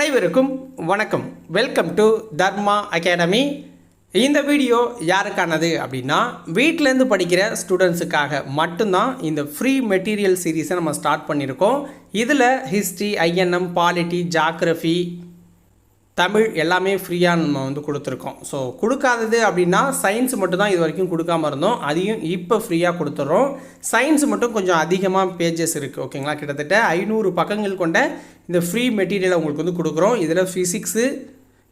அனைவருக்கும் வணக்கம். Welcome to Dharma academy இந்த வீடியோ யாருக்கானது அப்படின்னா வீட்டிலேருந்து படிக்கிற ஸ்டூடெண்ட்ஸுக்காக மட்டும்தான் இந்த ஃப்ரீ மெட்டீரியல் சீரீஸை நம்ம ஸ்டார்ட் பண்ணியிருக்கோம். இதில் history I N M polity geography Tamil எல்லாமே ஃப்ரீயாக நம்ம வந்து கொடுத்துருக்கோம். ஸோ கொடுக்காதது அப்படின்னா சயின்ஸ் மட்டும் தான் இது வரைக்கும் கொடுக்காம இருந்தோம். அதையும் இப்போ ஃப்ரீயாக கொடுத்துட்றோம் சயின்ஸ் மட்டும் கொஞ்சம் அதிகமாக பேஜஸ் இருக்குது ஓகேங்களா கிட்டத்தட்ட ஐநூறு பக்கங்கள் கொண்ட இந்த ஃப்ரீ மெட்டீரியலை உங்களுக்கு வந்து கொடுக்குறோம். இதில் ஃபிசிக்ஸு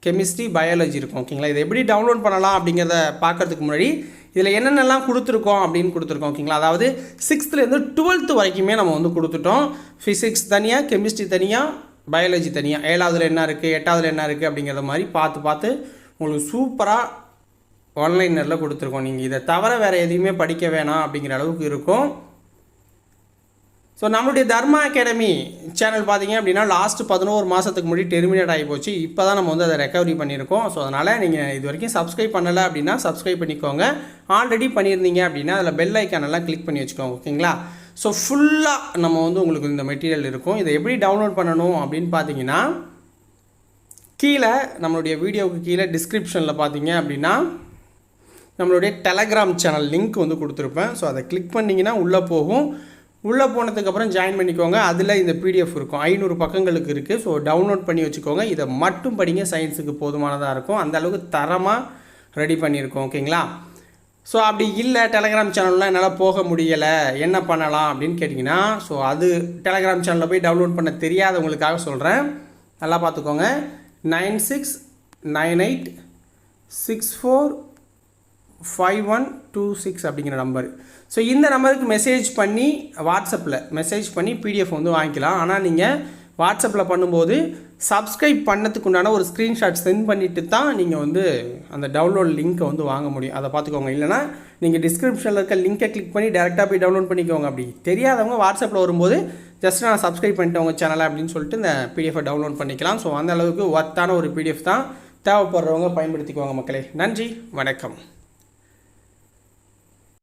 கெமிஸ்ட்ரி பயாலஜி இருக்கும் ஓகேங்களா இதை எப்படி டவுன்லோட் பண்ணலாம் அப்படிங்கிறத பார்க்கறதுக்கு முன்னாடி இதில் என்னென்னலாம் கொடுத்துருக்கோம் அப்படின்னு கொடுத்துருக்கோம் ஓகேங்களா அதாவது சிக்ஸ்த்துலேருந்து டுவெல்த்து வரைக்குமே நம்ம வந்து கொடுத்துட்டோம். ஃபிசிக்ஸ் தனியாக கெமிஸ்ட்ரி தனியாக பயாலஜி தனியாக ஏழாவதுல என்ன இருக்குது எட்டாவதுல என்ன இருக்குது அப்படிங்கிறத மாதிரி பார்த்து பார்த்து உங்களுக்கு சூப்பராக ஆன்லைனரில் கொடுத்துருக்கோம் நீங்கள் இதை தவிர வேறு எதையுமே படிக்க வேணாம் அப்படிங்கிற அளவுக்கு இருக்கும். ஸோ நம்மளுடைய தர்மா அகாடமி சேனல் பார்த்தீங்க அப்படின்னா லாஸ்ட் பதினோரு மாதத்துக்கு முன்னாடி டெர்மினேட் ஆகி போச்சு. இப்போ தான் நம்ம வந்து அதை ரெக்கவரி பண்ணியிருக்கோம். ஸோ அதனால் நீங்கள் இது வரைக்கும் சப்ஸ்கிரைப் பண்ணலை அப்படின்னா சப்ஸ்கிரைப் பண்ணிக்கோங்க. ஆல்ரெடி பண்ணியிருந்தீங்க அப்படின்னா அதில் பெல் ஐக்கானெல்லாம் கிளிக் பண்ணி வச்சுக்கோங்க ஓகேங்களா ஸோ ஃபுல்லாக நம்ம வந்து உங்களுக்கு இந்த மெட்டீரியல் இருக்கும். இதை எப்படி டவுன்லோட் பண்ணணும் அப்படின்னு பார்த்தீங்கன்னா கீழே நம்மளுடைய வீடியோவுக்கு கீழே டிஸ்கிரிப்ஷனில் பார்த்தீங்க அப்படின்னா நம்மளுடைய டெலகிராம் சேனல் லிங்க் வந்து கொடுத்துருப்பேன். ஸோ அதை கிளிக் பண்ணிங்கன்னா உள்ளே போகும். உள்ளே போனதுக்கப்புறம் ஜாயின் பண்ணிக்கோங்க. அதில் இந்த பிடிஎஃப் இருக்கும். ஐநூறு பக்கங்களுக்கு இருக்குது ஸோ டவுன்லோட் பண்ணி வச்சுக்கோங்க. இதை மட்டும் படிங்க. சயின்ஸுக்கு போதுமானதாக இருக்கும். அந்த அளவுக்கு தரமாக ரெடி பண்ணியிருக்கோம். ஓகேங்களா ஸோ அப்படி இல்லை டெலகிராம் சேனலில் என்னால் போக முடியலை. என்ன பண்ணலாம் அப்படின்னு கேட்டிங்கன்னா ஸோ அது டெலகிராம் சேனலில் போய் டவுன்லோட் பண்ண தெரியாதவங்களுக்காக சொல்கிறேன் நல்லா பார்த்துக்கோங்க. Nine six nine eight six four five one two six அப்படிங்கிற நம்பர் ஸோ இந்த நம்பருக்கு மெசேஜ் பண்ணி வாட்ஸ்அப்பில் மெசேஜ் பண்ணி பிடிஎஃப் வந்து வாங்கிக்கலாம். ஆனால் நீங்கள் வாட்ஸ்அப்பில் பண்ணும்போது சப்ஸ்கிரைப் பண்ணதுக்கு உண்டான ஒரு ஸ்க்ரீன்ஷாட் சென்ட் பண்ணிவிட்டு தான் நீங்கள் வந்து அந்த டவுன்லோட் லிங்க்கை வந்து வாங்க முடியும். அதை பார்த்துக்கோங்க. இல்லைனா நீங்கள் டிஸ்கிரிப்ஷனில் இருக்க லிங்கை கிளிக் பண்ணி டேரெக்டாக போய் டவுன்லோட் பண்ணிக்கோங்க அப்படி. தெரியாதவங்க வாட்ஸ்அப்பில் வரும்போது ஜஸ்ட் நான் சப்ஸ்கிரைப் பண்ணிட்டேன் உங்கள் சேனலை அப்படின்னு சொல்லிட்டு இந்த பிடிஎஃபை டவுன்லோட் பண்ணிக்கலாம். ஸோ அந்த அளவுக்கு ஒர்த்தான ஒரு பிடிஎஃப் தான் தேவைப்படுறவங்க பயன்படுத்திக்குவாங்க மக்களே. நன்றி. வணக்கம்.